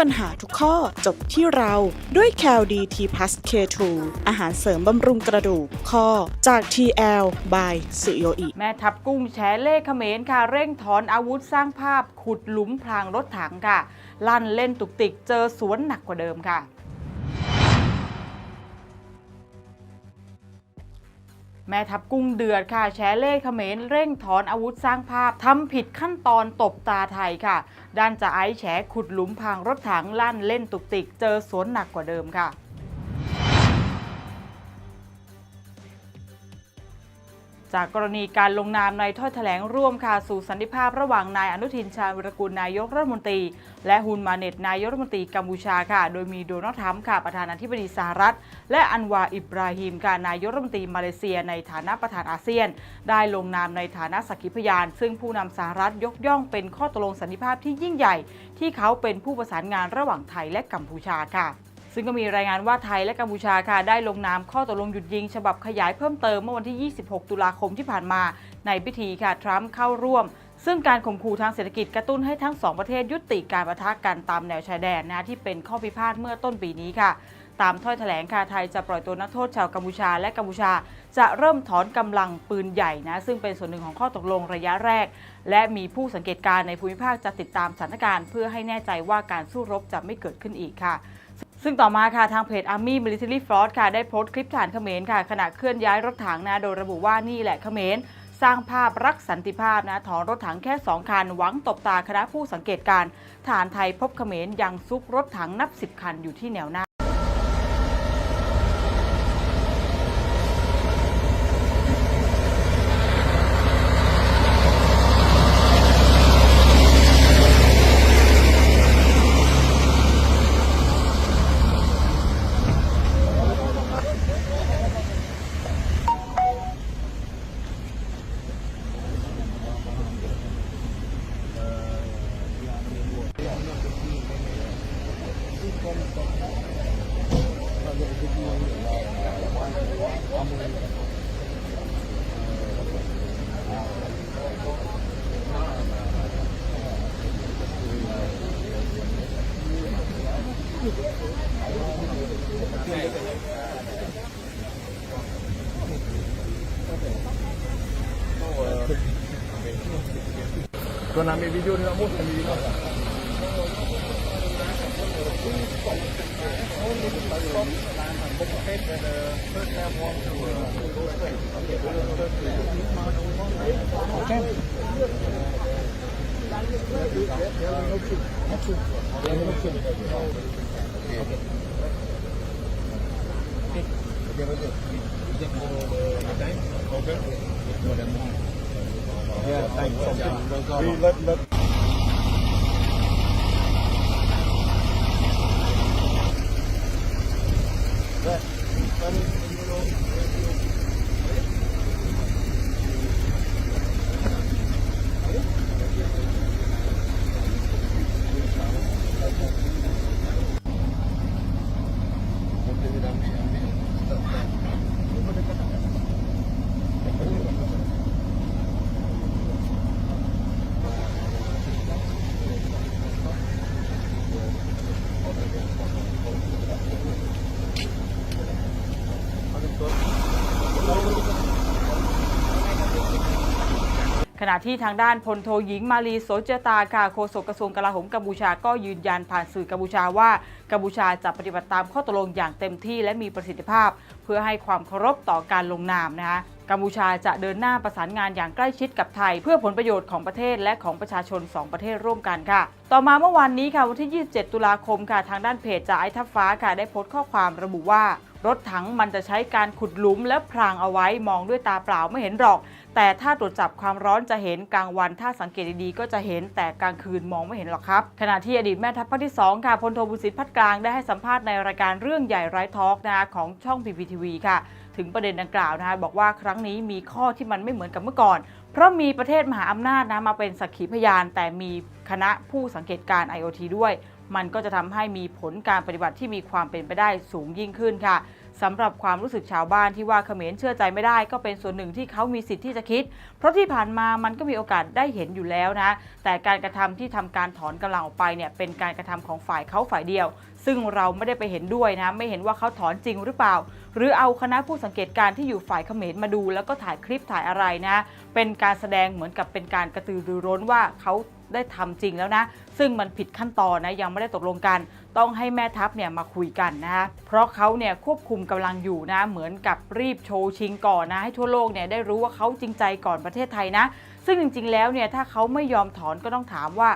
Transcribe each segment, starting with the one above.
ปัญหาทุกข้อจบที่เราด้วย c a l d t plus K2 อาหารเสริมบำรุงกระดูกข้อจาก TL by สุโยอิแม่ทับกุ้งแฉเล่เขมรค่ะ เร่งถอนอาวุธสร้างภาพ ขุดหลุมพรางรถถังค่ะ ลั่นเล่นตุกติกเจอสวนหนักกว่าเดิมค่ะ แม่ทัพกุ้งเดือดค่ะแฉเล่เขมรเร่งถอนอาวุธสร้างภาพทำผิดขั้นตอนตบตาไทยค่ะ ด้านจะไอแฉขุดหลุมพรางรถถังลั่นเล่นตุกติก เจอสวนหนักกว่าเดิมค่ะ จากกรณีการลงนามในถ้อยแถลงร่วมค่ะสู่สันติภาพระหว่างนายอนุทินชาญวิรกูลนายกรัฐมนตรี และฮุนมาเน็ตนายกรัฐมนตรีกัมพูชาค่ะ โดยมีโดนัลด์ทรัมป์ค่ะประธานาธิบดีสหรัฐ และอันวาอิบราฮิมค่ะนายกรัฐมนตรีมาเลเซีย ในฐานะประธานอาเซียน ได้ลงนามในฐานะสักขีพยาน ซึ่งผู้นำสหรัฐยกย่องเป็นข้อตกลงสันติภาพที่ยิ่งใหญ่ ที่เขาเป็นผู้ประสานงานระหว่างไทยและกัมพูชาค่ะ ซึ่งก็มีรายงานว่าไทยและกัมพูชาค่ะได้ลงนามข้อตกลงหยุดยิง ฉบับขยายเพิ่มเติมเมื่อวันที่ 26 ตุลาคมที่ผ่านมาในพิธีค่ะทรัมป์เข้าร่วม ซึ่งการข่มขู่ทางเศรษฐกิจกระตุ้นให้ทั้งสองประเทศยุติการประทะกันตามแนวชายแดนนะที่เป็นข้อพิพาทเมื่อต้นปีนี้ค่ะตามถ้อยแถลงค่ะไทยจะปล่อยตัวนักโทษชาวกัมพูชาและกัมพูชา จะเริ่มถอนกำลังปืนใหญ่นะ ซึ่งเป็นส่วนหนึ่งของข้อตกลงระยะแรก และมีผู้สังเกตการณ์ในภูมิภาคจะติดตามสถานการณ์เพื่อให้แน่ใจว่าการสู้รบจะไม่เกิดขึ้นอีกค่ะ ซึ่งต่อมาค่ะทางเพจ Army Military Force ค่ะได้โพสต์คลิปฐานเขมรค่ะขณะเคลื่อนย้ายรถถังนะโดยระบุว่านี่แหละเขมรสร้างภาพรักสันติภาพนะถอนรถถังแค่ 2 คัน หวังตบตาคณะผู้สังเกตการณ์ฐานไทยพบเขมรยังซุกรถถังนับ 10 คันอยู่ที่แนวหน้า Tuan ambil video dia nak post ambil video. Okay. Okay. Okay. Okay. Okay. Yeah, thanks. We let, let ณะที่ทางด้านพลโทหญิงมาลีโสเจตาค่ะโฆษกกระทรวงกลาโหมกัมพูชาก็ยืนยันผ่านสื่อกัมพูชาว่ากัมพูชาจะปฏิบัติตามข้อตกลงอย่างเต็มที่และมีประสิทธิภาพ เพื่อให้ความเคารพต่อการลงนามนะคะกัมพูชาจะเดินหน้าประสานงานอย่างใกล้ชิดกับไทย เพื่อผลประโยชน์ของประเทศและของประชาชน 2 ประเทศร่วมกันค่ะ ต่อมาเมื่อวานนี้ค่ะวันที่ 27 ตุลาคมค่ะทางด้านเพจจ่าไอทัพฟ้าค่ะได้โพสต์ข้อความระบุว่า รถถังมันจะใช้การขุดหลุมและพรางเอาไว้มองด้วยตาเปล่าไม่เห็นหรอก แต่ถ้าตรวจจับความร้อนจะเห็นกลางวัน ถ้าสังเกตดีๆก็จะเห็นแต่กลางคืนมองไม่เห็นหรอกครับ ขณะที่อดีตแม่ทัพภาคที่ 2 ค่ะพลโทบุญสิทธิ์พัดกลางได้ให้สัมภาษณ์ในรายการเรื่องใหญ่ไร้ทอล์กนะคของช่อง PPTV ค่ะ ถึงประเด็นดังกล่าวนะคะบอกว่าครั้งนี้มีข้อที่มันไม่เหมือนกับเมื่อก่อน เพราะมีประเทศมหาอำนาจนะมาเป็นสักขีพยาน แต่มีคณะผู้สังเกตการ IoT ด้วย มันก็จะทำให้มีผลการปฏิบัติที่มีความเป็นไปได้สูงยิ่งขึ้นค่ะสำหรับความรู้สึกชาวบ้านที่ว่าเขมรเชื่อใจไม่ได้ ก็เป็นส่วนหนึ่งที่เขามีสิทธิ์ที่จะคิด เพราะที่ผ่านมามันก็มีโอกาสได้เห็นอยู่แล้วนะ แต่การกระทำที่ทำการถอนกำลังออกไปเนี่ยเป็นการกระทำของฝ่ายเขาฝ่ายเดียว ซึ่งเราไม่ได้ไปเห็นด้วยนะ ไม่เห็นว่าเขาถอนจริงหรือเปล่า หรือเอาคณะผู้สังเกตการณ์ที่อยู่ฝ่ายเขมรมาดู แล้วก็ถ่ายคลิปถ่ายอะไรนะ เป็นการแสดงเหมือนกับเป็นการกระตือรือร้นว่าเขา ได้ทำจริงแล้วนะ ซึ่งมันผิดขั้นตอนนะยังไม่ได้ตกลงกัน ต้องให้แม่ทัพเนี่ยมาคุยกันนะคะเพราะเขาเนี่ยควบคุมกำลังอยู่นะเหมือนกับรีบโชว์ชิงก่อนนะให้ทั่วโลกเนี่ยได้รู้ว่าเขาจริงใจก่อนประเทศไทยนะ ซึ่งจริง ๆ แล้วเนี่ยถ้าเขาไม่ยอมถอนก็ต้องถามว่า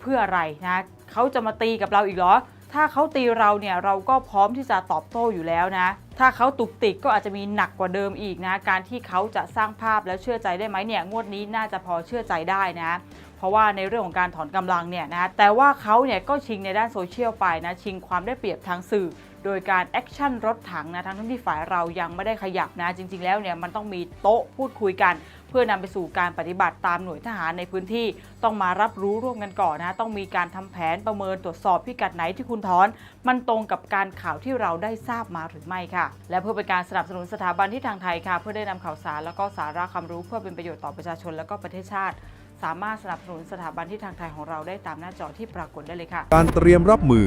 เพื่ออะไรนะเขาจะมาตีกับเราอีกเหรอ ถ้าเขาตีเราเนี่ยเราก็พร้อมที่จะตอบโต้อยู่แล้วนะ ถ้าเขาตุกติกก็อาจจะมีหนักกว่าเดิมอีกนะ การที่เขาจะสร้างภาพแล้วเชื่อใจได้ไหมเนี่ยงวดนี้น่าจะพอเชื่อใจได้นะ เพราะว่าในเรื่องของการถอนกำลังเนี่ยนะ แต่ว่าเขาเนี่ยก็ชิงในด้านโซเชียลไปนะ ชิงความได้เปรียบทางสื่อโดยการแอคชั่นรถถังนะทั้งที่ฝ่ายเรายังไม่ได้ขยับนะ จริง ๆ แล้วเนี่ยมันต้องมีโต๊ะพูดคุยกัน เพื่อนำไปสู่การปฏิบัติตามหน่วยทหารในพื้นที่ ต้องมารับรู้ร่วมกันก่อนนะต้องมีการทำแผนประเมินตรวจสอบพิกัดไหนที่คุณถอน มันตรงกับการข่าวที่เราได้ทราบมาหรือไม่ค่ะ และเพื่อเป็นการสนับสนุนสถาบันที่ทางไทยค่ะ เพื่อได้นำข่าวสารแล้วก็สาระความรู้เพื่อเป็นประโยชน์ต่อประชาชนและก็ประเทศชาติ สามารถสนับสนุนสถาบันที่ทางไทยของเราได้ตามหน้าจอที่ปรากฏได้เลยค่ะ การเตรียมรับมือ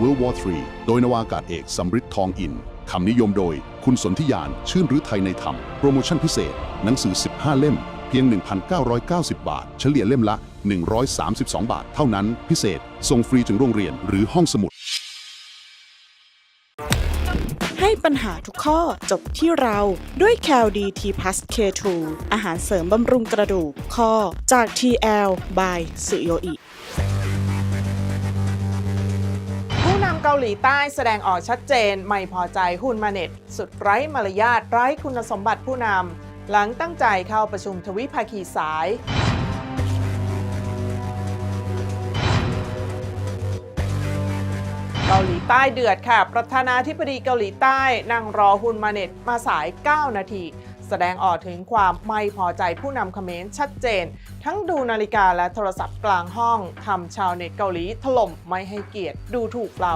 World War III โดยนวากาศเอกสำริดทองอินคำนิยมโดยคุณสนธิยาน ชื่นรือไทยในธรรม โปรโมชั่นพิเศษ หนังสือ 15 เล่ม เพียง 1,990 บาท เฉลี่ยเล่มละ 132 บาท เท่านั้นพิเศษ ส่งฟรีถึงโรงเรียนหรือห้องสมุด ให้ปัญหาทุกข้อจบที่เราด้วย c a l d t p l u s K2 อาหารเสริมบำรุงกระดูกข้อจาก TL by สุโยอิ เกาหลีใต้แสดงออกชัดเจน ไม่พอใจฮุนมาเน็ต สุดไร้มารยาทไร้คุณสมบัติผู้นำหลังตั้งใจเข้าประชุมทวิภาคีสายเกาหลีใต้เดือดค่ะ ประธานาธิบดีเกาหลีใต้นั่งรอฮุนมาเน็ตมาสาย 9 นาที แสดงออกถึงความไม่พอใจผู้นำเขมรชัดเจน ทั้งดูนาฬิกาและโทรศัพท์กลางห้องทำชาวเน็ตเกาหลีถล่มไม่ให้เกียรติดูถูกเรา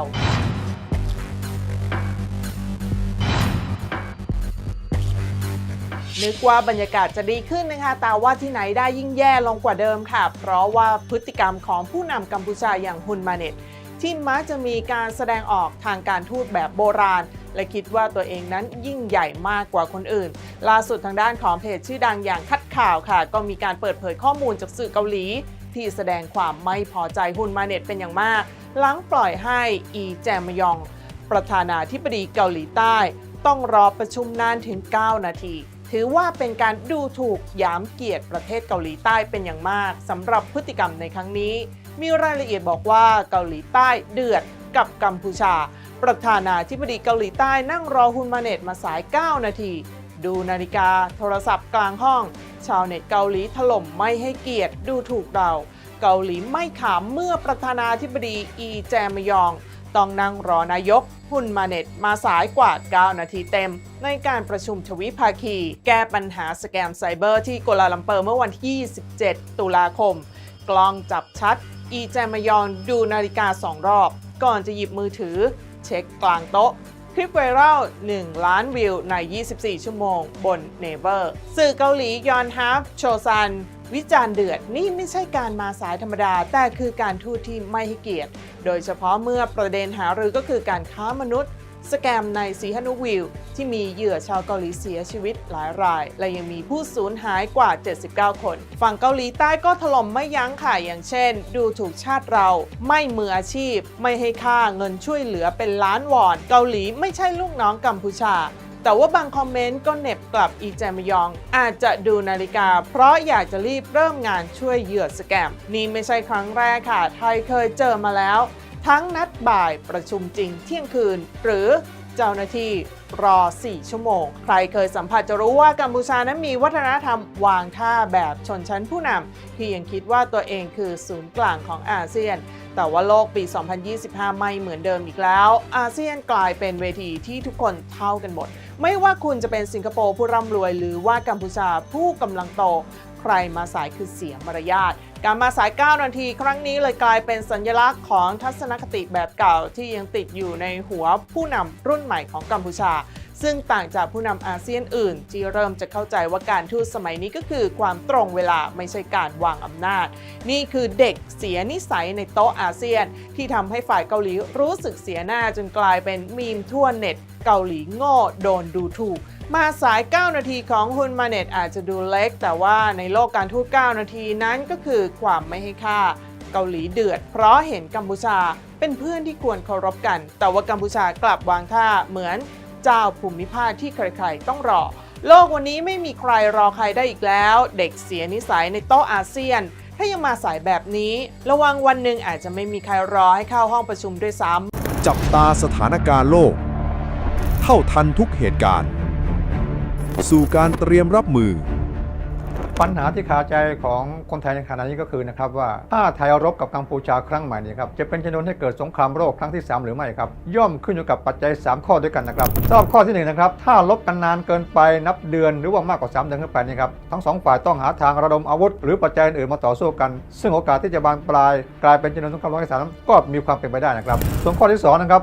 นึกว่าบรรยากาศจะดีขึ้นนะคะ แต่ว่าที่ไหนได้ยิ่งแย่ลงกว่าเดิมค่ะ เพราะว่าพฤติกรรมของผู้นำกัมพูชาอย่างฮุนมาเน็ต ที่มักจะมีการแสดงออกทางการทูตแบบโบราณ และคิดว่าตัวเองนั้นยิ่งใหญ่มากกว่าคนอื่น ล่าสุดทางด้านของเพจชื่อดังอย่างคัดข่าวค่ะ ก็มีการเปิดเผยข้อมูลจากสื่อเกาหลี ที่แสดงความไม่พอใจฮุนมาเน็ตเป็นอย่างมาก หลังปล่อยให้อีแจมยอง ประธานาธิบดีเกาหลีใต้ ต้องรอประชุมนานถึง 9 นาทีถือว่าเป็นการดูถูกยามเกียรติประเทศเกาหลีใต้เป็นอย่างมากสำหรับพฤติกรรมในครั้งนี้ มีรายละเอียดบอกว่าเกาหลีใต้เดือดกับกัมพูชา ประธานาธิบดีเกาหลีใต้นั่งรอฮุนมาเน็ตมาสาย 9 นาที ดูนาฬิกาโทรศัพท์กลางห้อง ชาวเน็ตเกาหลีถล่มไม่ให้เกียรติดูถูกเรา เกาหลีไม่ขำเมื่อประธานาธิบดีอีแจมยอง ต้องนั่งรอนายกฮุนมาเน็ตมาสายกว่า 9 นาทีเต็ม ในการประชุมทวิภาคี แก้ปัญหาสแกมไซเบอร์ที่กัวลาลัมเปอร์เมื่อวันที่ 27 ตุลาคม กล้องจับชัด อีแจมยอนดูนาฬิกาสองรอบ ก่อนจะหยิบมือถือ เช็คกลางโต๊ะ คลิปไวรัล 1 ล้านวิวใน 24 ชั่วโมงบนเนเวอร์สื่อเกาหลียอนฮับโชซัน วิจารณ์เดือดนี่ไม่ใช่การมาสายธรรมดา แต่คือการทูตที่ไม่ให้เกียรติ โดยเฉพาะเมื่อประเด็นหารือก็คือการค้ามนุษย์ สแกมในสีฮานุวิลที่มีเหยื่อชาวเกาหลีเสียชีวิตหลายราย และยังมีผู้สูญหายกว่า 79 คน ฝั่งเกาหลีใต้ก็ถล่มไม่ยั้งค่ะ อย่างเช่น ดูถูกชาติเรา ไม่มืออาชีพ ไม่ให้ค่าเงินช่วยเหลือเป็นล้านวอน เกาหลีไม่ใช่ลูกน้องกัมพูชาแต่ว่าบางคอมเมนต์ก็เหน็บกลับอีแจมยอง อาจจะดูนาฬิกา เพราะอยากจะรีบเริ่มงานช่วยเหยื่อสแกม นี่ไม่ใช่ครั้งแรกค่ะ ไทยเคยเจอมาแล้ว ทั้งนัดบ่ายประชุมจริงเที่ยงคืน หรือเจ้าหน้าที่รอ 4 ชั่วโมง ใครเคยสัมผัสจะรู้ว่ากัมพูชานั้นมีวัฒนธรรมวางท่าแบบชนชั้นผู้นำที่ยังคิดว่าตัวเองคือศูนย์กลางของอาเซียน แต่ว่าโลกปี 2025 ไม่เหมือนเดิมอีกแล้ว อาเซียนกลายเป็นเวทีที่ทุกคนเท่ากันหมด ไม่ว่าคุณจะเป็นสิงคโปร์ผู้ร่ำรวย หรือว่ากัมพูชาผู้กำลังโต ใครมาสายคือเสียมารยาทการมาสาย 9 นาที ครั้งนี้เลยกลายเป็นสัญลักษณ์ของทัศนคติแบบเก่าที่ยังติดอยู่ในหัวผู้นำรุ่นใหม่ของกัมพูชา ซึ่งต่างจากผู้นำอาเซียนอื่น ที่เริ่มจะเข้าใจว่าการทูตสมัยนี้ก็คือความตรงเวลาไม่ใช่การวางอำนาจ นี่คือเด็กเสียนิสัยในโต๊ะอาเซียน ที่ทำให้ฝ่ายเกาหลีรู้สึกเสียหน้าจนกลายเป็นมีมทั่วเน็ต เกาหลีโง่โดนดูถูก มาสาย 9 นาทีของฮุนมาเน็ตอาจจะดูเล็ก แต่ว่าในโลกการทูต 9 นาทีนั้นก็คือความไม่ให้ค่า เกาหลีเดือด เพราะเห็นกัมพูชาเป็นเพื่อนที่ควรเคารพกัน แต่ว่ากัมพูชากลับวางท่าเหมือนเจ้าภูมิภาคที่ใครๆต้องรอ โลกวันนี้ไม่มีใครรอใครได้อีกแล้ว เด็กเสียนิสัยในโต๊ะอาเซียน ถ้ายังมาสายแบบนี้ ระวังวันหนึ่งอาจจะไม่มีใครรอให้เข้าห้องประชุมด้วยซ้ำจับตาสถานการณ์โลก เท่าทันทุกเหตุการณ์ สู่การเตรียมรับมือ ปัญหาที่คาใจของคนไทยในขณะนี้ก็คือนะครับว่าถ้าไทยรบกับกัมพูชาครั้งใหม่นี้ครับจะเป็นชนวนให้เกิดสงครามโลกครั้งที่ 3 หรือไม่ครับ ย่อมขึ้นอยู่กับปัจจัย 3 ข้อด้วยกันนะครับสำหรับข้อที่1นะครับถ้ารบกันนานเกินไปนับเดือนหรือว่ามากกว่า 3 เดือนขึ้นไปนี่ครับทั้งสองฝ่ายต้องหาทางระดมอาวุธ หรือปัจจัยอื่นมาต่อสู้กัน ซึ่งโอกาสที่จะบานปลาย กลายเป็นชนวนสงครามโลกที่สามก็มีความเป็นไปได้นะครับส่วนข้อที่สองนะครับ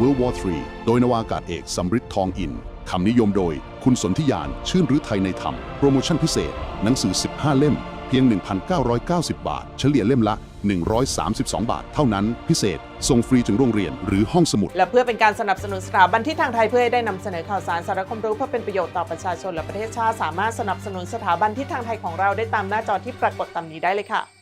World War III โดยนวากาศเอกสำริดทองอิน คำนิยมโดยคุณสนธิยาน ชื่นฤทัยในธรรม โปรโมชั่นพิเศษ หนังสือ 15 เล่ม เพียง 1,990 บาท เฉลี่ยเล่มละ 132 บาท เท่านั้นพิเศษ ส่งฟรีถึงโรงเรียนหรือห้องสมุด และเพื่อเป็นการสนับสนุนสถาบันที่ทางไทยเพื่อให้ได้นำเสนอข่าวสารสาระความรู้เพื่อเป็นประโยชน์ต่อประชาชนและประเทศชาติสามารถสนับสนุนสถาบันที่ทางไทยของเราได้ตามหน้าจอที่ปรากฏตามนี้ได้เลยค่ะ